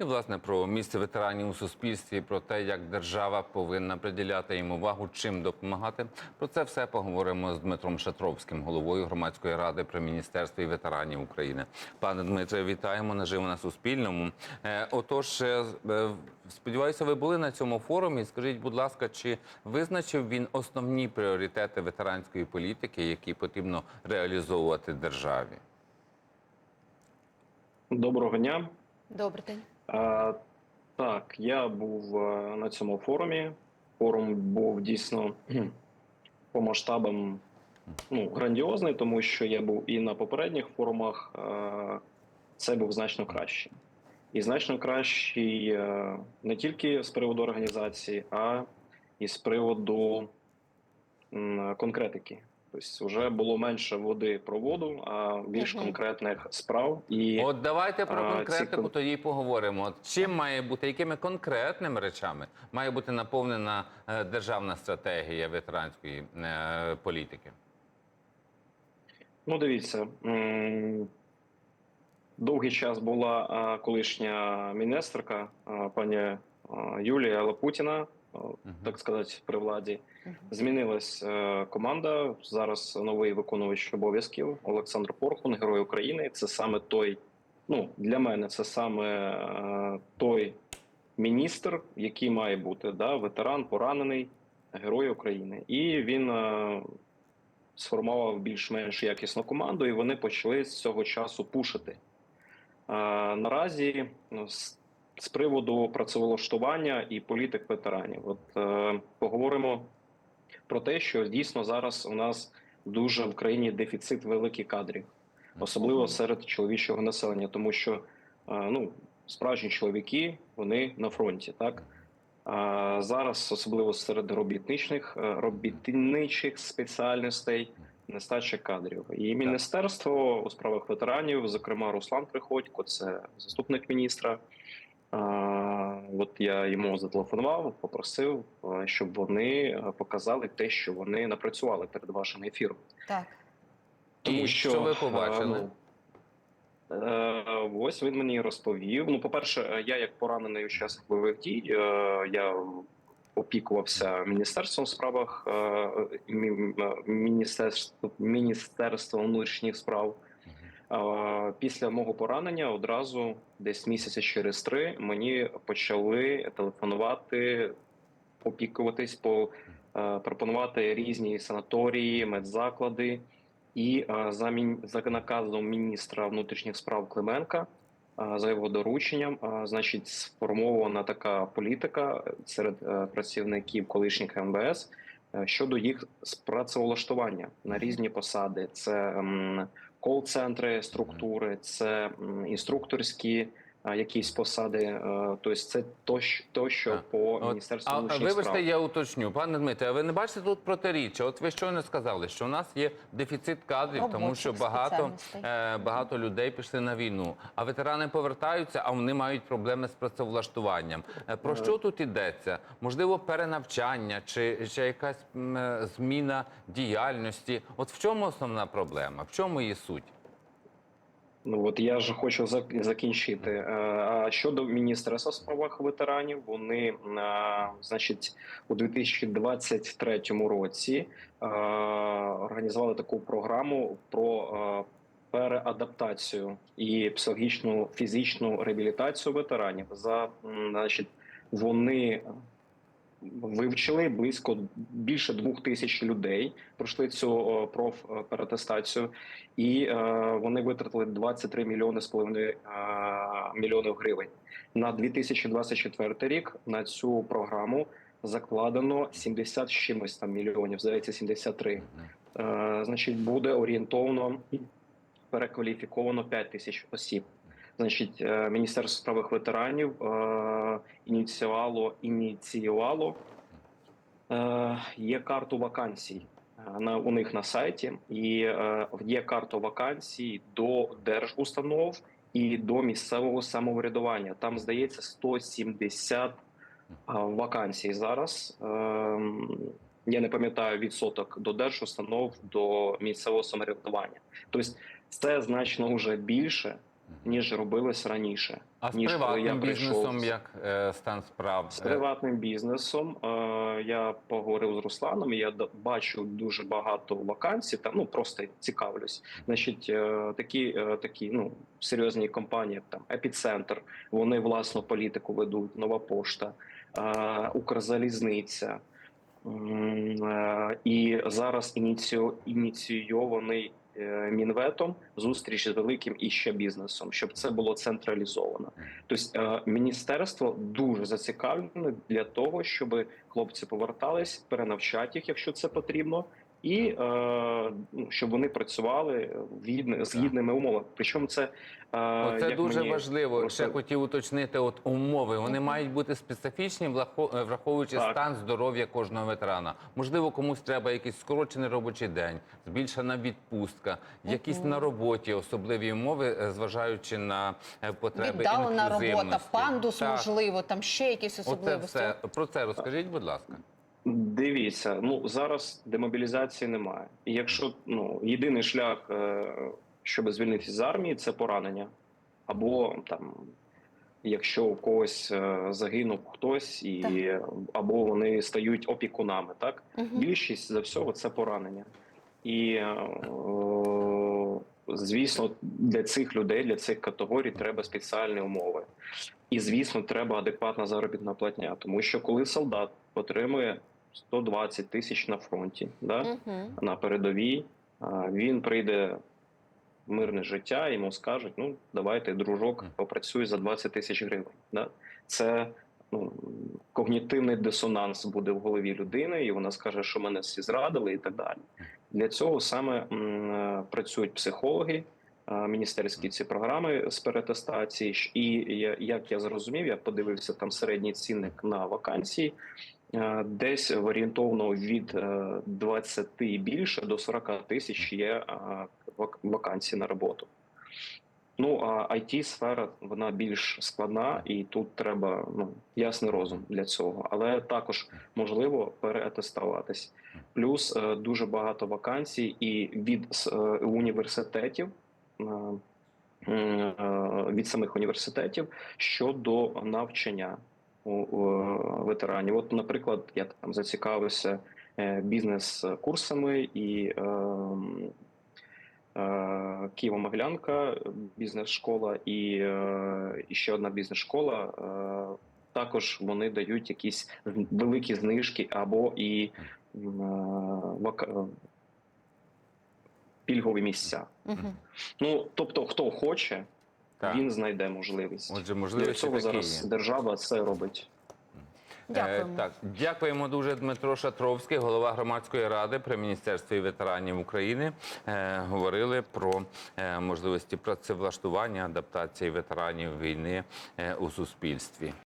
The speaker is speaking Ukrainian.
І власне про місце ветеранів у суспільстві, про те, як держава повинна приділяти їм увагу, чим допомагати. Про це все поговоримо з Дмитром Шатровським, головою громадської ради при міністерстві ветеранів України. Пане Дмитре, вітаємо наживо на Суспільному. Е, Отож, е, е, сподіваюся, ви були на цьому форумі. Скажіть, будь ласка, чи визначив він основні пріоритети ветеранської політики, які потрібно реалізовувати державі? Доброго дня. Добрий день. Так, я був е, на цьому форумі. Форум був дійсно по масштабам ну, грандіозний, тому що я був і на попередніх форумах. е, Це був значно кращий. І значно кращий е, не тільки з приводу організації, а і з приводу конкретики. Тобто, вже було менше води про воду, а більш Мгм. конкретних справ. І От давайте про А, ці тоді поговоримо. От чим має бути, якими конкретними речами має бути наповнена е, державна стратегія ветеранської е, політики? Ну, дивіться, довгий час була колишня міністерка пані Юлія Лапутіна, так сказати, при владі. Змінилась е, команда. Зараз новий виконувач обов'язків Олександр Порхун, Герой України. Це саме той, ну для мене це саме е, той міністр, який має бути да, ветеран, поранений, герой України. І він е, сформував більш-менш якісну команду, і вони почали з цього часу пушити. Е, наразі ну, з, приводу працевлаштування і політик ветеранів, от е, поговоримо про те, що дійсно зараз у нас дуже в країні дефіцит великих кадрів, особливо серед чоловічого населення, тому що е, ну, справжні чоловіки вони на фронті, так. А зараз, особливо серед робітничних е, робітничих спеціальностей, нестача кадрів. І міністерство у справах ветеранів, зокрема Руслан Приходько, це заступник міністра. От я йому зателефонував, попросив, щоб вони е, показали те, що вони напрацювали перед вашим ефіром. Так. І що ви побачили? е, ну, е, Ось він мені розповів. Ну, по-перше, я як поранений учасник бойових дій, я опікувався міністерством у справах е, мі- м- міністерств- міністерством внутрішніх справ. Після мого поранення одразу десь місяця через три мені почали телефонувати, опікуватись, по е, пропонувати різні санаторії, медзаклади. І е, за за наказом міністра внутрішніх справ Клименка, е, за його дорученням, значить, сформована така політика серед працівників колишніх МВС щодо їх працевлаштування на різні посади. Це кол-центри, структури, це інструкторські якісь посади. е, Тобто, це то, то що Так. по От, міністерству А, а вибачте, справ. я уточню, пане Дмитре, а ви не бачите тут протиріччя? От ви щойно сказали, що у нас є дефіцит кадрів, тому що багато, е, багато людей пішли на війну. А ветерани повертаються, а вони мають проблеми з працевлаштуванням. Е, Про що тут йдеться? Можливо, перенавчання чи, чи якась зміна діяльності? От в чому основна проблема? В чому її суть? Ну от я ж хочу закінчити. Е, А щодо міністерства справах ветеранів, вони, е, значить, у 2023 році е, організували таку програму про переадаптацію і психологічну фізичну реабілітацію ветеранів. За значить, вони вивчили близько більше двох тисяч людей, пройшли цю е, профперетестацію, і е, вони витратили 23 мільйони з половиною е, мільйонів гривень. На 2024 рік на цю програму закладено 70 з чимось там мільйонів, здається, 73. Е, значить, буде орієнтовно перекваліфіковано 5 тисяч осіб. Значить, е, Міністерство справах ветеранів е, ініціювало ініціювало е, є карту вакансій на у них на сайті, і є карта вакансій до держустанов і до місцевого самоврядування. Там здається 170 е, вакансій зараз. Ем, Я не пам'ятаю відсоток до держустанов до місцевого самоврядування. Тобто це значно вже більше, ніж робилось раніше. А з ніж коли я приватним прийшов бізнесом як е, стан справ? З Е, приватним бізнесом е, я поговорив з Русланом. і Я бачу дуже багато вакансій. Там ну просто цікавлюсь. Значить, е, такі, е, такі ну серйозні компанії, як там епіцентр. Вони власну політику ведуть. Нова пошта, е, Укрзалізниця. Е, І зараз ініційований мінветом зустріч з великим і ще бізнесом, щоб це було централізовано. Тобто е, міністерство дуже зацікавлене для того, щоб хлопці повертались, перенавчати їх, якщо це потрібно, і е, ну, щоб вони працювали в з гідними умовами. Причому це е, Оце як дуже мені важливо. просто- Ще хотів уточнити. От умови вони мають бути специфічні, е, враховуючи Так. стан здоров'я кожного ветерана. Можливо, комусь треба якийсь скорочений робочий день, збільшена відпустка, якісь на роботі особливі умови, е, зважаючи на е, потреби Віддалена робота, пандус, Так. можливо, там ще якісь Оце все про це розкажіть, будь ласка. Дивіться, ну зараз демобілізації немає. І якщо ну єдиний шлях, е, щоб звільнитися з армії, це поранення, або там, якщо у когось е, загинув хтось, і або вони стають опікунами, так Мгм. більшість за всього це поранення. І е, звісно, для цих людей, для цих категорій треба спеціальні умови. І звісно, треба адекватна заробітна платня, тому що коли солдат отримує 120 тисяч на фронті, да, Мгм. на передовій, він прийде в мирне життя, йому скажуть: ну давайте, дружок, попрацюй за 20 тисяч гривень. Да? Це ну, когнітивний дисонанс буде в голові людини, і вона скаже, що мене всі зрадили, і так далі. Для цього саме м, е, працюють психологи. е, Міністерські ці програми з перетестації, і я- як я зрозумів, я подивився там середній цінник на вакансії, Е, Десь орієнтовно від е, 20 і більше до 40 тисяч є е, вакансій на роботу. Ну а it сфера вона більш складна, і тут треба ну ясний розум для цього, але також можливо переатестуватись. Плюс е, дуже багато вакансій і від е, університетів. е, е, Від самих університетів щодо навчання у, у ветеранів. От, наприклад, я там зацікавився е, бізнес-курсами і е, м, е, Києво-Могилянка, бізнес-школа і, е, ще одна бізнес-школа. Е, також вони дають якісь великі знижки або і е, вака- пільгові місця. Мгм. Ну тобто, хто хоче, Так. він знайде можливість. Отже, Для можливості цього такі зараз є. держава це робить. Дякуємо. Е, так, дякуємо дуже Дмитро Шатровський, голова громадської ради при міністерстві ветеранів України. Е, говорили про е, можливості працевлаштування, адаптації ветеранів війни е, у суспільстві.